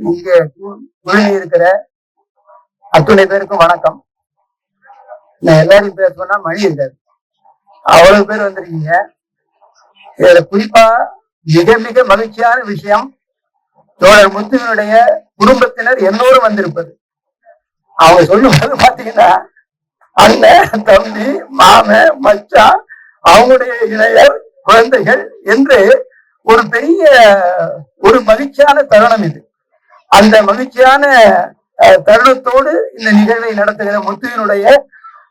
இங்க குழுமி இருக்கிற அத்துணை பேருக்கும் வணக்கம். நான் எல்லாரையும் பேர் சொன்னா மணி இருக்காது அவ்வளவு பேர் வந்திருக்கீங்க. இதுல குறிப்பா மிக மிக மகிழ்ச்சியான விஷயம் தோழர் முத்துவினுடைய குடும்பத்தினர் எல்லோரும் வந்திருப்பது. அவங்க சொல்லும்போது பாத்தீங்கன்னா அண்ணன் தம்பி மாமன் மச்சான் அவங்களுடைய இளையர் குழந்தைகள் என்று ஒரு பெரிய ஒரு மகிழ்ச்சியான தருணம் இது. அந்த மகிழ்ச்சியான அஹ், தருணத்தோடு இந்த நிகழ்வை நடத்துகிற முத்துவினுடைய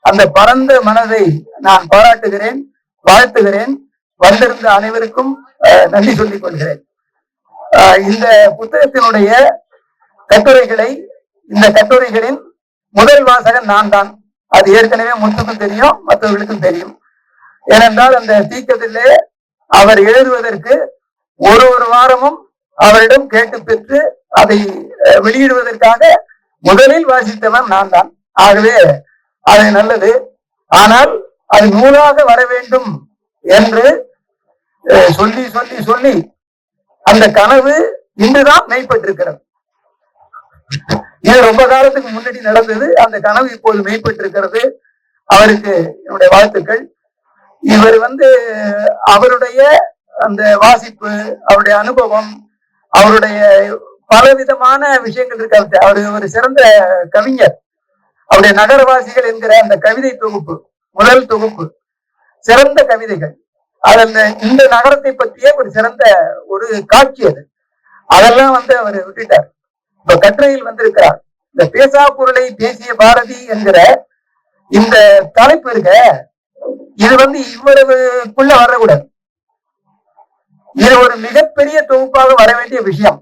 அந்த பரந்த மனதை நான் பாராட்டுகிறேன் வாழ்த்துகிறேன். வந்திருந்த அனைவருக்கும் அஹ், நன்றி சொல்லிக் கொள்கிறேன். இந்த புத்தகத்தினுடைய கட்டுரைகளை இந்த கட்டுரைகளின் முதல் வாசகன் நான் தான் அது ஏற்கனவே முத்துக்கும் தெரியும் மற்றவர்களுக்கும் தெரியும். ஏனென்றால் அந்த தீக்கத்திலே அவர் எழுதுவதற்கு ஒரு ஒரு வாரமும் அவரிடம் கேட்டு பெற்று அதை வெளியிடுவதற்காக முதலில் வாசித்தவன் நான் தான். ஆகவே அது நல்லது. ஆனால் அது நூலாக வர வேண்டும் என்று சொல்லி சொல்லி சொல்லி அந்த கனவு இன்றுதான் மெய்ப்பட்டிருக்கிறது. இது ரொம்ப காலத்துக்கு முன்னாடி நடந்தது. அந்த கனவு இப்போது மெய்ப்பட்டிருக்கிறது. அவருக்கு என்னுடைய வாழ்த்துக்கள். இவர் வந்து அவருடைய அந்த வாசிப்பு அவருடைய அனுபவம் அவருடைய பல விதமான விஷயங்கள் இருக்காது அவர் ஒரு சிறந்த கவிஞர். அவருடைய நகரவாசிகள் என்கிற அந்த கவிதை தொகுப்பு முதல் தொகுப்பு சிறந்த கவிதைகள். அதில் இந்த நகரத்தை பற்றிய ஒரு சிறந்த ஒரு காட்சி அது. அதெல்லாம் வந்து அவர் விட்டுட்டார். இப்ப கட்டுரையில் வந்திருக்கிறார். இந்த பேசா பொருளை பேசிய பாரதி என்கிற இந்த தலைப்பு இருக்க இது வந்து இவ்வளவுக்குள்ள வரக்கூடாது. இது ஒரு மிகப்பெரிய தொகுப்பாக வர வேண்டிய விஷயம்.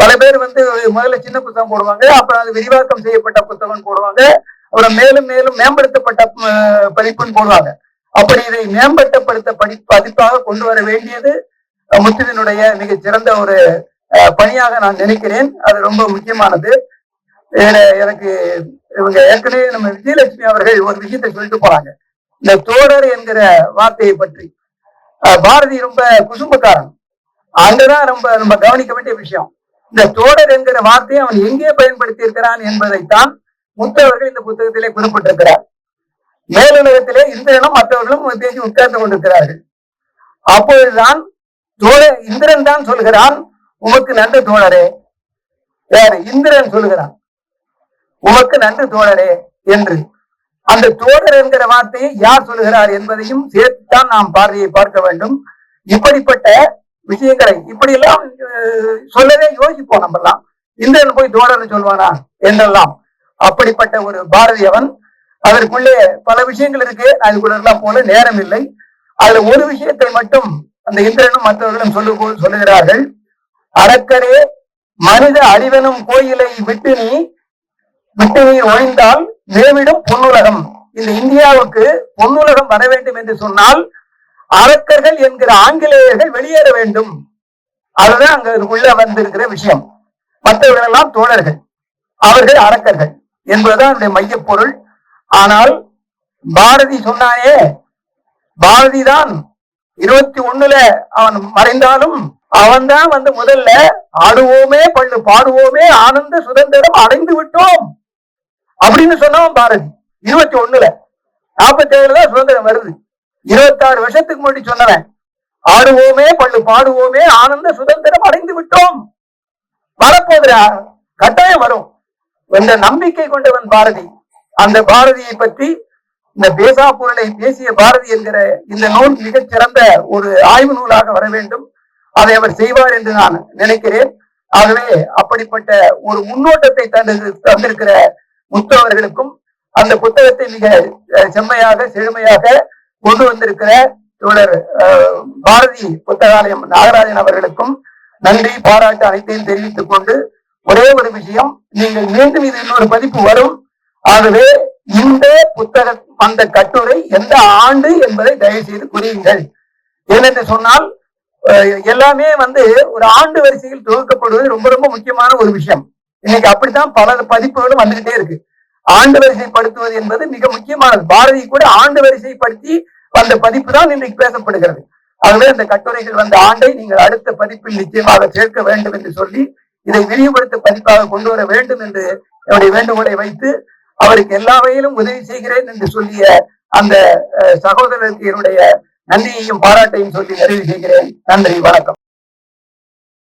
பல பேர் வந்து முதல்ல சின்ன புத்தகம் போடுவாங்க அப்புறம் அது விரிவாக்கம் செய்யப்பட்ட புத்தகம் போடுவாங்க அப்புறம் மேலும் மேலும் மேம்படுத்தப்பட்ட அஹ், பதிப்புன்னு போடுவாங்க. அப்படி இதை மேம்படுத்தப்படுத்த படி பதிப்பாக கொண்டு வர வேண்டியது முத்துவினுடைய மிக சிறந்த ஒரு அஹ், பணியாக நான் நினைக்கிறேன். அது ரொம்ப முக்கியமானது. எனக்கு இவங்க ஏற்கனவே நம்ம விஜயலட்சுமி அவர்கள் ஒரு விஷயத்தை சொல்லிட்டு போறாங்க. இந்த தோழர் என்கிற வார்த்தையை பற்றி. பாரதி ரொம்ப குசும்பக்காரன். அங்கதான் ரொம்ப நம்ம கவனிக்க வேண்டிய விஷயம். இந்த தோடர் என்கிற வார்த்தையை அவன் எங்கே பயன்படுத்தி இருக்கிறான் என்பதைத்தான் முத்தவர்கள் இந்த புத்தகத்திலே குறிப்பிட்டிருக்கிறார். மேலுலகத்திலே இந்திரனும் மற்றவர்களும் பேசி உட்கார்ந்து கொண்டிருக்கிறார்கள். அப்பொழுதுதான் தோழர் இந்திரன் தான் சொல்கிறான் உமக்கு நன்று தோழரே. யாரு இந்திரன் சொல்லுகிறான் உமக்கு நன்று தோழரே என்று. அந்த தோழர் என்கிற வார்த்தையை யார் சொல்லுகிறார் என்பதையும் சேர்த்துத்தான் நாம் பார்வையை பார்க்க வேண்டும். இப்படிப்பட்ட விஷயங்களை இப்படி எல்லாம் சொல்லவே யோசிப்போம் நம்ம எல்லாம் இந்திரன் போய் தோழர்னு சொல்வானா? என்றெல்லாம். அப்படிப்பட்ட ஒரு பாரதியவன் அதற்குள்ளே பல விஷயங்கள் இருக்கு. அதுக்குள்ள போல நேரம் இல்லை. அதுல ஒரு விஷயத்தை மட்டும் அந்த இந்திரனும் மற்றவர்களும் சொல்லு சொல்லுகிறார்கள். அறக்கரே மனித அறிவனும் கோயிலை விட்டு நீ விட்டு நீ ஒழிந்தால் மேவிடும் பொன்னுலகம். இந்த இந்தியாவுக்கு பொன்னுலகம் வர வேண்டும் என்று சொன்னால் அரக்கர்கள் என்கிற ஆங்கிலேயர்கள் வெளியேற வேண்டும். அதுதான் அங்க உள்ள வந்திருக்கிற விஷயம். மற்றவர்களெல்லாம் தோழர்கள். அவர்கள் அரக்கர்கள் என்பதுதான் என்னுடைய மையப் பொருள் ஆனால் பாரதி சொன்னானே பாரதி தான் இருபத்தி ஒண்ணுல அவன் மறைந்தாலும் அவன்தான் வந்து முதல்ல ஆடுவோமே பள்ளு பாடுவோமே ஆனந்த சுதந்திரம் அடைந்து விட்டோம். அப்படின்னு சொன்னவன் பாரதி இருபத்தி ஒண்ணுல. நாற்பத்தி ஏழுல சுதந்திரம் வருது. இருபத்தாறு வருஷத்துக்கு முன்னாடி சொன்னவன் ஆடுவோமே பள்ளு பாடுவோமே ஆனந்த சுதந்திரம் அடைந்து விட்டோம். வரப்போதுரா கட்டாயம் வரும். என்ற நம்பிக்கை கொண்டவன் பாரதி. அந்த பாரதியை பற்றி இந்த பேசா பொருளை பேசிய பாரதி என்கிற இந்த நூல் மிகச் சிறந்த ஒரு ஆய்வு நூலாக வர வேண்டும். அதை அவர் செய்வார் என்று நான் நினைக்கிறேன். ஆகவே அப்படிப்பட்ட ஒரு முன்னோட்டத்தை தந்து தந்திருக்கிற முத்து அவர்களுக்கும் அந்த புத்தகத்தை மிக செம்மையாக செழுமையாக கொண்டு வந்திருக்கிற தோழர் அஹ், பாரதி புத்தகாலயம் நாகராஜன் அவர்களுக்கும் நன்றி. பாராட்டு அனைத்தையும் தெரிவித்துக் கொண்டு ஒரே ஒரு விஷயம் நீங்கள் மீண்டும் இது இன்னொரு பதிப்பு வரும். ஆகவே இந்த புத்தக அந்த கட்டுரை எந்த ஆண்டு என்பதை தயவு செய்து குறியுங்கள் ஏனென்று சொன்னால் அஹ், எல்லாமே வந்து ஒரு ஆண்டு வரிசையில் தொகுக்கப்படுவது ரொம்ப ரொம்ப முக்கியமான ஒரு விஷயம். இன்னைக்கு அப்படித்தான் பல பதிப்புகளும் வந்துகிட்டே இருக்கு. ஆண்டு வரிசைப்படுத்துவது என்பது மிக முக்கியமானது. பாரதி கூட ஆண்டு வரிசைப்படுத்தி வந்த பதிப்பு தான் இன்றைக்கு பேசப்படுகிறது. ஆகவே அந்த கட்டுரைகள் வந்த ஆண்டை நீங்கள் அடுத்த பதிப்பில் நிச்சயமாக சேர்க்க வேண்டும் என்று சொல்லி இதை விரிவுபடுத்த பதிப்பாக கொண்டு வர வேண்டும் என்று என்னுடைய வேண்டுகோளை வைத்து அவருக்கு எல்லா வகையிலும் உதவி செய்கிறேன் என்று சொல்லிய அந்த சகோதரருக்கு என்னுடைய நன்றியையும் பாராட்டையும் சொல்லி நிறைவு செய்கிறேன். நன்றி வணக்கம்.